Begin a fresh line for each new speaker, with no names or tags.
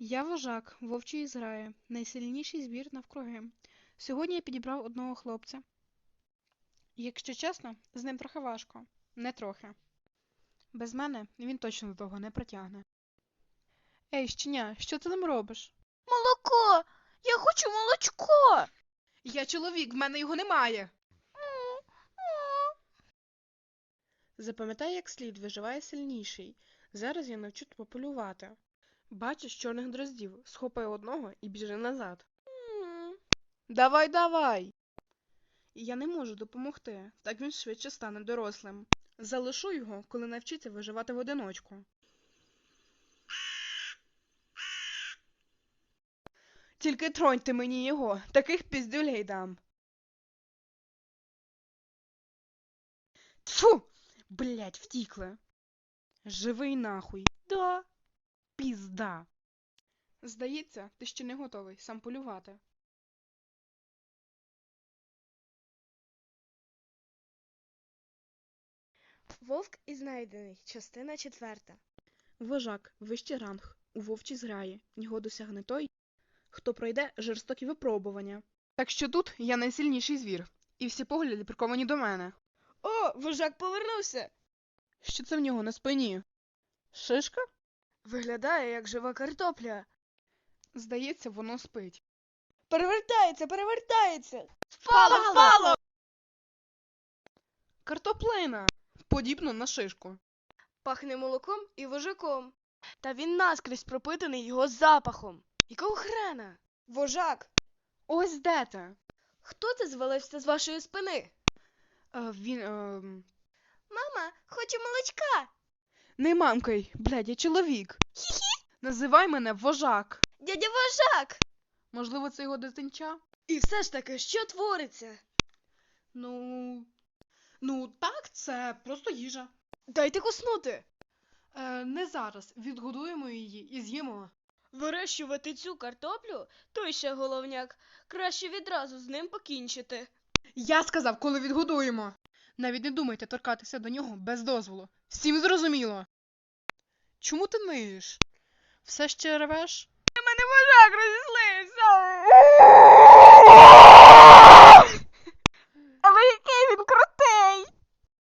Я вожак вовчої зграї, найсильніший звір навкруги. Сьогодні я підібрав одного хлопця. Якщо чесно, з ним трохи важко. Не трохи. Без мене він точно довго не протягне. Ей, щеня, що ти там робиш?
Молоко! Я хочу молочко!
Я чоловік, в мене його немає. Запам'ятай, як слід виживає сильніший. Зараз я навчу тебе полювати. Бачиш чорних дроздів, схопи одного і біжи назад. Давай, давай. Я не можу допомогти, так він швидше стане дорослим. Залишу його, коли навчиться виживати в одиночку. Тільки троньте мені його, таких піздюлей дам. Тфу! Блять, втікли. Живий нахуй. Да. Пізда. Здається, ти ще не готовий сам полювати.
Вовк і знайдений. Частина четверта.
Вожак, вищий ранг, у вовчій зграї. Його досягне той, хто пройде жорстокі випробування. Так що тут я найсильніший звір, і всі погляди приковані до мене.
О, вожак повернувся!
Що це в нього на спині? Шишка?
Виглядає як жива картопля.
Здається, воно спить.
Перевертається, перевертається.
Впало, впало! Картоплина! Подібно на шишку.
Пахне молоком і вожаком. Та він наскрізь пропитаний його запахом. Якого хрена? Вожак!
Ось де ти?
Хто це звалився з вашої спини?
Е, він. ем,
Мама, хочу молочка.
Не мамкай, блядь, я чоловік.
Хі-хі.
Називай мене вожак.
Дядя вожак!
Можливо, це його дитинча?
І все ж таки, що твориться?
Ну. Ну, так, це просто їжа.
Дайте куснути.
Е, не зараз. Відгодуємо її і з'їмо.
Вирощувати цю картоплю той ще головняк. Краще відразу з ним покінчити.
Я сказав, коли відгодуємо. Навіть не думайте торкатися до нього без дозволу. Всім зрозуміло. Чому ти ниєш? Все ще ревеш?
Ти Мене розізлився.